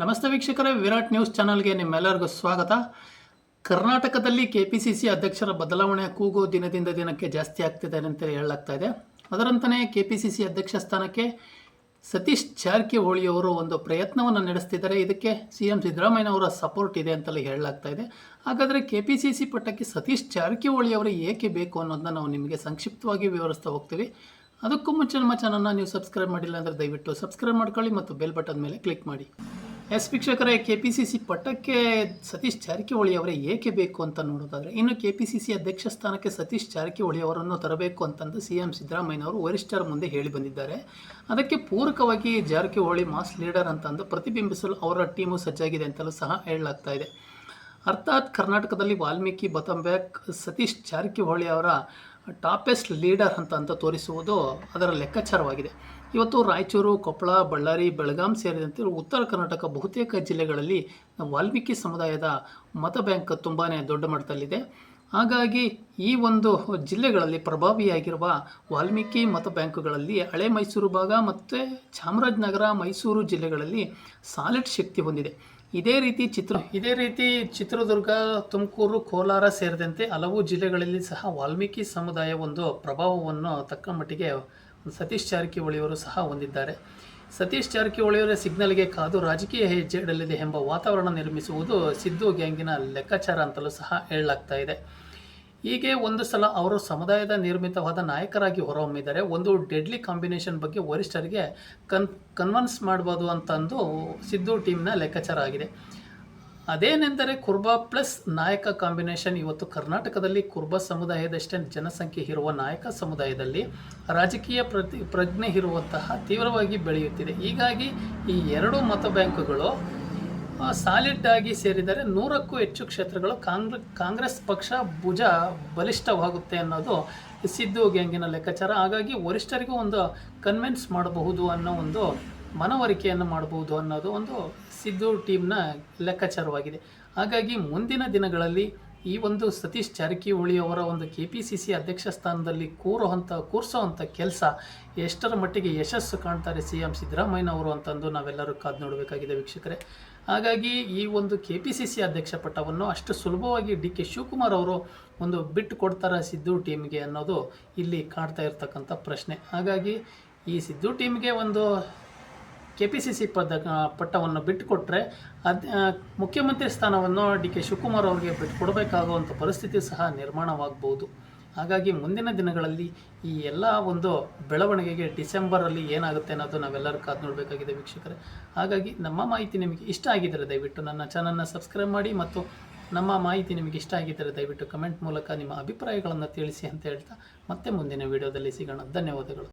ನಮಸ್ತೆ ವೀಕ್ಷಕರೇ, ವಿರಾಟ್ ನ್ಯೂಸ್ ಚಾನಲ್ಗೆ ನಿಮ್ಮೆಲ್ಲರಿಗೂ ಸ್ವಾಗತ. ಕರ್ನಾಟಕದಲ್ಲಿ ಕೆ ಪಿ ಸಿ ಸಿ ಅಧ್ಯಕ್ಷರ ಬದಲಾವಣೆ ಕೂಗು ದಿನದಿಂದ ದಿನಕ್ಕೆ ಜಾಸ್ತಿ ಆಗ್ತಿದೆ ಅಂತ ಹೇಳಲಾಗ್ತಾ ಇದೆ. ಅದರಂತೆಯೇ ಕೆ ಪಿ ಸಿ ಸಿ ಅಧ್ಯಕ್ಷ ಸ್ಥಾನಕ್ಕೆ ಸತೀಶ್ ಜಾರಕಿಹೊಳಿ ಅವರು ಒಂದು ಪ್ರಯತ್ನವನ್ನು ನಡೆಸ್ತಿದ್ದಾರೆ. ಇದಕ್ಕೆ ಸಿ ಎಂ ಸಿದ್ದರಾಮಯ್ಯ ಅವರ ಸಪೋರ್ಟ್ ಇದೆ ಅಂತಲೇ ಹೇಳಲಾಗ್ತಾ ಇದೆ. ಹಾಗಾದರೆ ಕೆ ಪಿ ಸಿ ಸಿ ಪಟ್ಟಕ್ಕೆ ಸತೀಶ್ ಜಾರಕಿಹೊಳಿ ಅವರು ಏಕೆ ಬೇಕು ಅನ್ನೋದನ್ನ ನಾವು ನಿಮಗೆ ಸಂಕ್ಷಿಪ್ತವಾಗಿ ವಿವರಿಸ್ತಾ ಹೋಗ್ತೀವಿ. ಅದಕ್ಕೂ ಮುಂಚೆ ನಮ್ಮ ಚಾನಲ್ನ ನೀವು ಸಬ್ಸ್ಕ್ರೈಬ್ ಮಾಡಿಲ್ಲ ಅಂದರೆ ದಯವಿಟ್ಟು ಸಬ್ಸ್ಕ್ರೈಬ್ ಮಾಡ್ಕೊಳ್ಳಿ ಮತ್ತು ಬೆಲ್ ಬಟನ್ ಮೇಲೆ ಕ್ಲಿಕ್ ಮಾಡಿ. ಎಸ್ ವೀಕ್ಷಕರೇ ಕೆ ಪಿ ಸಿ ಸಿ ಪಟ್ಟಕ್ಕೆ ಸತೀಶ್ ಜಾರಕಿಹೊಳಿ ಅವರೇ ಏಕೆ ಬೇಕು ಅಂತ ನೋಡೋದಾದರೆ, ಇನ್ನು ಕೆ ಪಿ ಸಿ ಸಿ ಅಧ್ಯಕ್ಷ ಸ್ಥಾನಕ್ಕೆ ಸತೀಶ್ ಜಾರಕಿಹೊಳಿ ಅವರನ್ನು ತರಬೇಕು ಅಂತಂದು ಸಿ ಎಂ ಸಿದ್ದರಾಮಯ್ಯನವರು ವರಿಷ್ಠರ ಮುಂದೆ ಹೇಳಿ ಬಂದಿದ್ದಾರೆ. ಅದಕ್ಕೆ ಪೂರಕವಾಗಿ ಜಾರಕಿಹೊಳಿ ಮಾಸ್ ಲೀಡರ್ ಅಂತಂದು ಪ್ರತಿಬಿಂಬಿಸಲು ಅವರ ಟೀಮು ಸಜ್ಜಾಗಿದೆ ಅಂತಲೂ ಸಹ ಹೇಳಲಾಗ್ತಾ ಇದೆ. ಅರ್ಥಾತ್ ಕರ್ನಾಟಕದಲ್ಲಿ ವಾಲ್ಮೀಕಿ ಬತಂಬ್ಯಾಕ್ ಸತೀಶ್ ಜಾರಕಿಹೊಳಿ ಅವರ ಟಾಪೆಸ್ಟ್ ಲೀಡರ್ ಅಂತ ಅಂತ ತೋರಿಸುವುದು ಅದರ ಲೆಕ್ಕಾಚಾರವಾಗಿದೆ. ಇವತ್ತು ರಾಯಚೂರು, ಕೊಪ್ಪಳ, ಬಳ್ಳಾರಿ, ಬೆಳಗಾಂ ಸೇರಿದಂತೆ ಉತ್ತರ ಕರ್ನಾಟಕ ಬಹುತೇಕ ಜಿಲ್ಲೆಗಳಲ್ಲಿ ವಾಲ್ಮೀಕಿ ಸಮುದಾಯದ ಮತ ಬ್ಯಾಂಕ್ ತುಂಬಾ ದೊಡ್ಡ ಮಟ್ಟದಲ್ಲಿದೆ. ಹಾಗಾಗಿ ಈ ಒಂದು ಜಿಲ್ಲೆಗಳಲ್ಲಿ ಪ್ರಭಾವಿಯಾಗಿರುವ ವಾಲ್ಮೀಕಿ ಮತ ಬ್ಯಾಂಕುಗಳಲ್ಲಿ ಹಳೆ ಮೈಸೂರು ಭಾಗ ಮತ್ತು ಚಾಮರಾಜನಗರ, ಮೈಸೂರು ಜಿಲ್ಲೆಗಳಲ್ಲಿ ಸಾಲಿಡ್ ಶಕ್ತಿ ಹೊಂದಿದೆ. ಇದೇ ರೀತಿ ಚಿತ್ರ ಇದೇ ರೀತಿ ಚಿತ್ರದುರ್ಗ, ತುಮಕೂರು, ಕೋಲಾರ ಸೇರಿದಂತೆ ಹಲವು ಜಿಲ್ಲೆಗಳಲ್ಲಿ ಸಹ ವಾಲ್ಮೀಕಿ ಸಮುದಾಯ ಒಂದು ಪ್ರಭಾವವನ್ನು ತಕ್ಕ ಮಟ್ಟಿಗೆ ಸತೀಶ್ ಜಾರಕಿಹೊಳಿಯವರು ಸಹ ಹೊಂದಿದ್ದಾರೆ. ಸತೀಶ್ ಜಾರಕಿಹೊಳಿಯವರ ಸಿಗ್ನಲ್ಗೆ ಕಾದು ರಾಜಕೀಯ ಹೆಜ್ಜೆ ಇಡಲಿದೆ ಎಂಬ ವಾತಾವರಣ ನಿರ್ಮಿಸುವುದು ಸಿದ್ದು ಗ್ಯಾಂಗಿನ ಲೆಕ್ಕಾಚಾರ ಅಂತಲೂ ಸಹ ಹೇಳಲಾಗ್ತಾ ಇದೆ. ಹೀಗೆ ಒಂದು ಸಲ ಅವರು ಸಮುದಾಯದ ನಿರ್ಮಿತವಾದ ನಾಯಕರಾಗಿ ಹೊರಹೊಮ್ಮಿದ್ದಾರೆ ಒಂದು ಡೆಡ್ಲಿ ಕಾಂಬಿನೇಷನ್ ಬಗ್ಗೆ ವರಿಷ್ಠರಿಗೆ ಕನ್ ಕನ್ವನ್ಸ್ ಮಾಡ್ಬೋದು ಅಂತಂದು ಸಿದ್ದು ಟೀಮ್ನ ಲೆಕ್ಕಾಚಾರ ಆಗಿದೆ. ಅದೇನೆಂದರೆ ಕುರ್ಬಾ ಪ್ಲಸ್ ನಾಯಕ ಕಾಂಬಿನೇಷನ್ ಇವತ್ತು ಕರ್ನಾಟಕದಲ್ಲಿ ಕುರ್ಬಾ ಸಮುದಾಯದಷ್ಟೇ ಜನಸಂಖ್ಯೆ ಇರುವ ನಾಯಕ ಸಮುದಾಯದಲ್ಲಿ ರಾಜಕೀಯ ಪ್ರತಿ, ಪ್ರಜ್ಞೆ ಇರುವಂತಹ ತೀವ್ರವಾಗಿ ಬೆಳೆಯುತ್ತಿದೆ. ಹೀಗಾಗಿ ಈ ಎರಡು ಮತ ಬ್ಯಾಂಕುಗಳು ಸಾಲಿಡ್ ಆಗಿ ಸೇರಿದರೆ ನೂರಕ್ಕೂ ಹೆಚ್ಚು ಕ್ಷೇತ್ರಗಳು ಕಾಂಗ್ರೆ, ಕಾಂಗ್ರೆಸ್ ಪಕ್ಷ ಭುಜ ಬಲಿಷ್ಠವಾಗುತ್ತೆ ಅನ್ನೋದು ಸಿದ್ದು ಗ್ಯಾಂಗಿನ ಲೆಕ್ಕಾಚಾರ. ಹಾಗಾಗಿ ವರಿಷ್ಠರಿಗೂ ಒಂದು ಕನ್ವಿನ್ಸ್ ಮಾಡಬಹುದು ಅನ್ನೋ ಒಂದು ಮನವರಿಕೆಯನ್ನು ಮಾಡಬಹುದು ಅನ್ನೋದು ಒಂದು ಸಿದ್ದು ಟೀಮ್ನ ಲೆಕ್ಕಾಚಾರವಾಗಿದೆ. ಹಾಗಾಗಿ ಮುಂದಿನ ದಿನಗಳಲ್ಲಿ ಈ ಒಂದು ಸತೀಶ್ ಜಾರಕಿಹೊಳಿ ಅವರ ಒಂದು ಕೆ ಪಿ ಸಿ ಸಿ ಅಧ್ಯಕ್ಷ ಸ್ಥಾನದಲ್ಲಿ ಕೂರುವಂಥ ಕೂರಿಸೋವಂಥ ಕೆಲಸ ಎಷ್ಟರ ಮಟ್ಟಿಗೆ ಯಶಸ್ಸು ಕಾಣ್ತಾರೆ ಸಿ ಎಂ ಸಿದ್ದರಾಮಯ್ಯನವರು ಅಂತಂದು ನಾವೆಲ್ಲರೂ ಕಾದು ನೋಡಬೇಕಾಗಿದೆ ವೀಕ್ಷಕರೇ. ಹಾಗಾಗಿ ಈ ಒಂದು ಕೆ ಪಿ ಸಿ ಸಿ ಅಧ್ಯಕ್ಷ ಪಟ್ಟವನ್ನು ಅಷ್ಟು ಸುಲಭವಾಗಿ ಡಿ ಕೆ ಶಿವಕುಮಾರ್ ಅವರು ಒಂದು ಬಿಟ್ಟು ಕೊಡ್ತಾರೆ ಸಿದ್ದು ಟೀಮ್ಗೆ ಅನ್ನೋದು ಇಲ್ಲಿ ಕಾಣ್ತಾ ಇರ್ತಕ್ಕಂಥ ಪ್ರಶ್ನೆ. ಹಾಗಾಗಿ ಈ ಸಿದ್ದು ಟೀಮ್ಗೆ ಒಂದು ಕೆ ಪಿ ಸಿ ಸಿ ಪದ ಪಟ್ಟವನ್ನು ಬಿಟ್ಟುಕೊಟ್ರೆ ಅದು ಮುಖ್ಯಮಂತ್ರಿ ಸ್ಥಾನವನ್ನು ಡಿ ಕೆ ಶಿವಕುಮಾರ್ ಅವರಿಗೆ ಬಿಟ್ಟುಕೊಡಬೇಕಾಗುವಂಥ ಪರಿಸ್ಥಿತಿ ಸಹ ನಿರ್ಮಾಣವಾಗಬಹುದು ಹಾಗಾಗಿ ಮುಂದಿನ ದಿನಗಳಲ್ಲಿ ಈ ಎಲ್ಲ ಒಂದು ಬೆಳವಣಿಗೆಗೆ ಡಿಸೆಂಬರಲ್ಲಿ ಏನಾಗುತ್ತೆ ಅನ್ನೋದು ನಾವೆಲ್ಲರೂ ಕಾದು ನೋಡಬೇಕಾಗಿದೆ ವೀಕ್ಷಕರೇ. ಹಾಗಾಗಿ ನಮ್ಮ ಮಾಹಿತಿ ನಿಮಗೆ ಇಷ್ಟ ಆಗಿದ್ದರೆ ದಯವಿಟ್ಟು ನನ್ನ ಚಾನಲ್ನ ಸಬ್ಸ್ಕ್ರೈಬ್ ಮಾಡಿ ಮತ್ತು ನಮ್ಮ ಮಾಹಿತಿ ನಿಮಗೆ ಇಷ್ಟ ಆಗಿದ್ದರೆ ದಯವಿಟ್ಟು ಕಮೆಂಟ್ ಮೂಲಕ ನಿಮ್ಮ ಅಭಿಪ್ರಾಯಗಳನ್ನು ತಿಳಿಸಿ ಅಂತ ಹೇಳ್ತಾ ಮತ್ತೆ ಮುಂದಿನ ವಿಡಿಯೋದಲ್ಲಿ ಸಿಗೋಣ. ಧನ್ಯವಾದಗಳು.